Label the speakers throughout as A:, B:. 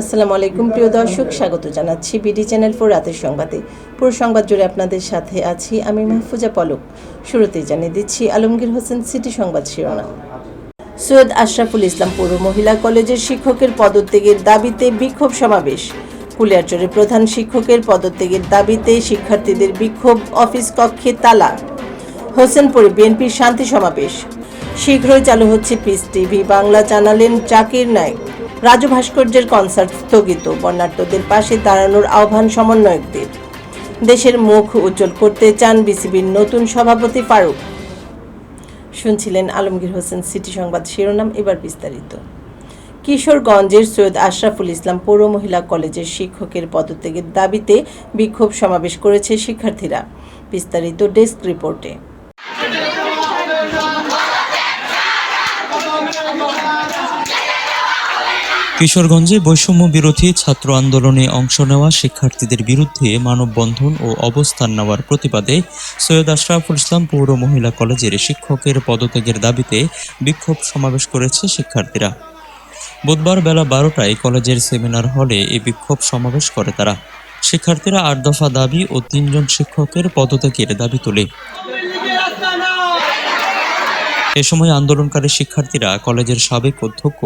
A: আসসালামু আলাইকুম, প্রিয় দর্শক, স্বাগত জানাচ্ছি বিডি চ্যানেল ফোর রাতের সংবাদে। পুরো সংবাদ জুড়ে আপনাদের সাথে আছি আমি মাহফুজা পলক। শুরুতেই জানিয়ে দিচ্ছি আলমগীর হোসেন সিটি সংবাদ শিরোনাম। সৈয়দ আশরাফুল ইসলাম পৌর মহিলা কলেজের শিক্ষকের পদত্যাগের দাবিতে বিক্ষোভ সমাবেশ। কুলিয়ারচরের প্রধান শিক্ষকের পদত্যাগের দাবিতে শিক্ষার্থীদের বিক্ষোভ অফিস কক্ষে তালা। হোসেনপুরে বিএনপির শান্তি সমাবেশ। শীঘ্রই চালু হচ্ছে পিস টিভি, বাংলা জানালেন জাকির নায়েক। রাজু ভাস্কর্যের কনসার্ট স্থগিত। বর্ণাঢ্যদের পাশে দাঁড়ানোর আহ্বান সমন্বয়কদের। দেশের মুখ উজ্জ্বল করতে চান বিসিবির নতুন সভাপতি ফারুক। শুনছিলেন আলমগীর হোসেন সিটি সংবাদ শিরোনাম, এবার বিস্তারিত। কিশোরগঞ্জের সৈয়দ আশরাফুল ইসলাম পৌর মহিলা কলেজের শিক্ষকের পদত্যাগের দাবিতে বিক্ষোভ সমাবেশ করেছে শিক্ষার্থীরা। বিস্তারিত ডেস্ক রিপোর্টে।
B: কিশোরগঞ্জে বৈষম্য বিরোধী ছাত্র আন্দোলনে অংশ নেওয়া শিক্ষার্থীদের বিরুদ্ধে মানববন্ধন ও অবস্থান নেওয়ার প্রতিবাদে সৈয়দ আশরাফুল ইসলাম পৌর মহিলা কলেজের শিক্ষকের পদত্যাগের দাবিতে বিক্ষোভ সমাবেশ করেছে শিক্ষার্থীরা। বুধবার বেলা বারোটায় কলেজের সেমিনার হলে এই বিক্ষোভ সমাবেশ করে তারা। শিক্ষার্থীরা আট দফা দাবি ও তিনজন শিক্ষকের পদত্যাগের দাবি তোলে। এ সময় আন্দোলনকারী শিক্ষার্থীরা কলেজের সাবেক অধ্যক্ষ,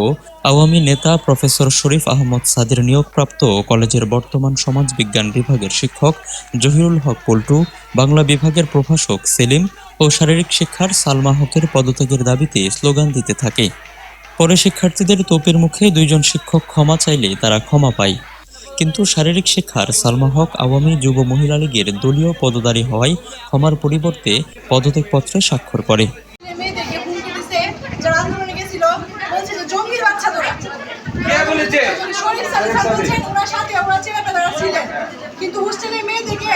B: আওয়ামী নেতা প্রফেসর শরীফ আহমদ সাদের নিয়োগপ্রাপ্ত কলেজের বর্তমান সমাজবিজ্ঞান বিভাগের শিক্ষক জহিরুল হক পল্টু, বাংলা বিভাগের প্রভাষক সেলিম ও শারীরিক শিক্ষার সালমা হকের পদত্যাগের দাবিতে স্লোগান দিতে থাকে। পরে শিক্ষার্থীদের তোপের মুখে দুইজন শিক্ষক ক্ষমা চাইলে তারা ক্ষমা পায়। কিন্তু শারীরিক শিক্ষার সালমা হক আওয়ামী যুব মহিলা লীগের দলীয় পদদারী হওয়ায় ক্ষমার পরিবর্তে পদত্যাগপত্রে স্বাক্ষর করে
C: মেয়েদেরকে হুমকি দিছে যারা আন্দোলনে গেছিল বলছে যে জঙ্গির বাচ্চা তোরা
D: কে বলেছে?
C: শরীফ স্যার স্যার ওনার সাথে ওনার চেনা পেদারা কিন্তু হোস্টেলের মেয়েদেরকে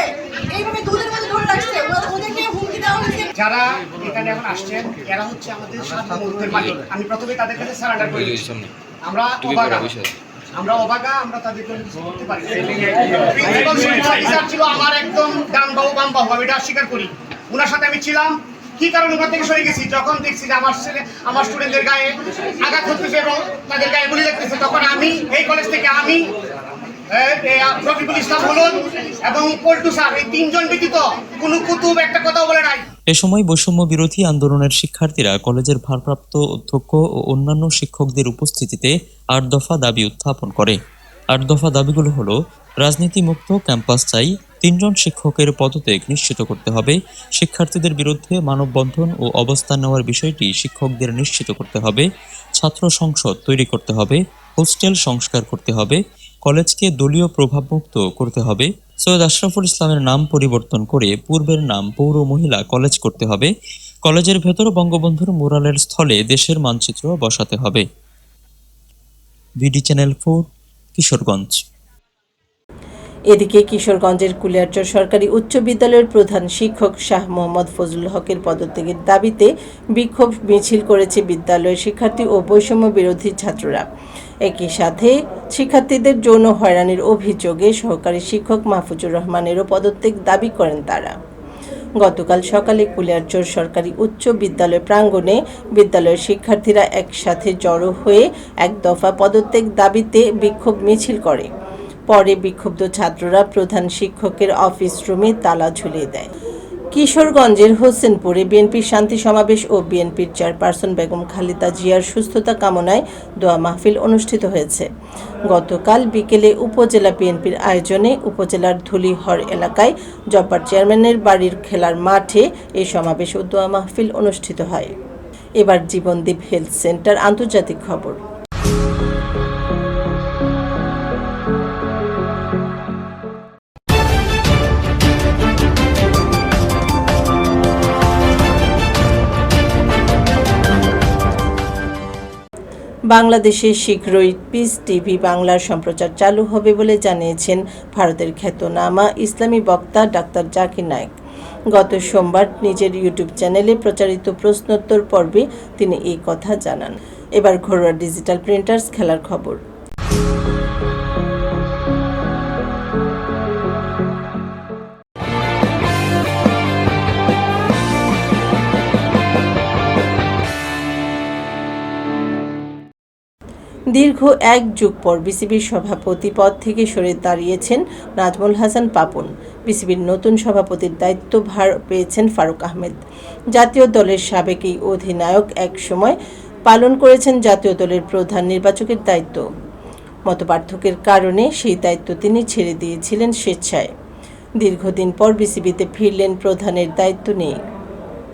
C: এইভাবে দুধের মধ্যে ধরে রাখছে ওদেরকে হুমকি দেওয়া হয়েছে।
D: যারা এখানে এখন আসছেন এরা হচ্ছে আমাদের মুহূর্তের মালিক আমি প্রথমে তাদের কাছে সারেন্ডার করে দিয়েছি আমরা অবাগা আমরা অবাগা আমরা তাদের জন্য করতে পারি প্রিন্সিপাল ছিল আমার একদম ডান বাবু বাম বাবু আমি এটা স্বীকার করি। ওনার সাথে আমি ছিলাম কি কারণে ওখান থেকে সরে গেছি? যখন দেখছি যে আমার ছেলে, আমার স্টুডেন্টদের গায়ে আঘাত করতেছে এবং তাদের গায়ে গুলি লাগতেছে, তখন আমি এই কলেজ থেকে আমি,
B: এ সময় বৈষম্য বিরোধী আন্দোলনের শিক্ষার্থীরা কলেজের ভারপ্রাপ্ত অধ্যক্ষ ও অন্যান্য শিক্ষকদের উপস্থিতিতে আট দফা দাবি উত্থাপন করে। আট দফা দাবিগুলো হলো রাজনীতি মুক্ত ক্যাম্পাস চাই তিনজন শিক্ষকের পদত্যাগ নিশ্চিত করতে হবে। শিক্ষার্থীদের বিরুদ্ধে মানববন্ধন ও অবস্থান নেওয়ার বিষয়টি শিক্ষকদের নিশ্চিত করতে হবে। ছাত্র সংসদ তৈরি করতে হবে। হোস্টেল সংস্কার করতে হবে। কলেজকে দলীয় প্রভাবমুক্ত করতে হবে। সৈয়দ আশরাফুল ইসলামের নাম পরিবর্তন করে পূর্বের নাম পৌর মহিলা কলেজ করতে হবে। কলেজের ভেতর বঙ্গবন্ধুর মুরালের স্থলে দেশের মানচিত্র বসাতে হবে। BD channel four, Kishoreganj.
A: এদিকে কিশোরগঞ্জের কুলিয়ারচর সরকারি উচ্চ বিদ্যালয়ের প্রধান শিক্ষক শাহ মোহাম্মদ ফজলুল হকের পদত্যাগের দাবিতে বিক্ষোভ মিছিল করেছে বিদ্যালয়ের শিক্ষার্থী ও বৈষম্য বিরোধী ছাত্ররা। একই সাথে শিক্ষার্থীদের যৌন হয়রানির অভিযোগে সহকারী শিক্ষক মাহফুজুর রহমানেরও পদত্যাগ দাবি করেন তারা। গতকাল সকালে কুলিয়ারচর সরকারি উচ্চ বিদ্যালয় প্রাঙ্গণে বিদ্যালয়ের শিক্ষার্থীরা একসাথে জড়ো হয়ে এক দফা পদত্যাগ দাবিতে বিক্ষোভ মিছিল করে। পরে বিক্ষুব্ধ ছাত্ররা প্রধান শিক্ষকের অফিস রুমে তালা ঝুলিয়ে দেয়। কিশোরগঞ্জের হোসেনপুরে বিএনপির শান্তি সমাবেশ ও বিএনপির চেয়ারপারসন বেগম খালেদা জিয়ার সুস্থতা কামনায় দোয়া মাহফিল অনুষ্ঠিত হয়েছে। গতকাল বিকেলে উপজেলা বিএনপির আয়োজনে উপজেলার ধুলিহর এলাকায় জব্বার চেয়ারম্যানের বাড়ির খেলার মাঠে এই সমাবেশ ও দোয়া মাহফিল অনুষ্ঠিত হয়। এবার জীবনদীপ হেলথ সেন্টার আন্তর্জাতিক খবর। বাংলাদেশে শীঘ্রই পিস টিভি বাংলার সম্প্রচার চালু হবে বলে জানিয়েছেন ভারতের খ্যাতনামা ইসলামী বক্তা ডাক্তার জাকির নায়েক। গত সোমবার নিজের ইউটিউব চ্যানেলে প্রচারিত প্রশ্নোত্তর পর্বে তিনি এই কথা জানান। এবার ঘরোয়া ডিজিটাল প্রিন্টার্স খেলার খবর। দীর্ঘ এক যুগ পর বিসিবির সভাপতি পদ থেকে সরে দাঁড়িয়েছেন নাজমুল হাসান পাপন। বিসিবির নতুন সভাপতির দায়িত্বভার পেয়েছেন ফারুক আহমেদ। জাতীয় দলের সাবেক এই অধিনায়ক এক সময় পালন করেছেন জাতীয় দলের প্রধান নির্বাচকের দায়িত্ব। মতপার্থক্যের কারণে সেই দায়িত্ব তিনি ছেড়ে দিয়েছিলেন স্বেচ্ছায়। দীর্ঘদিন পর বিসিবিতে ফিরলেন প্রধানের দায়িত্ব নিয়ে।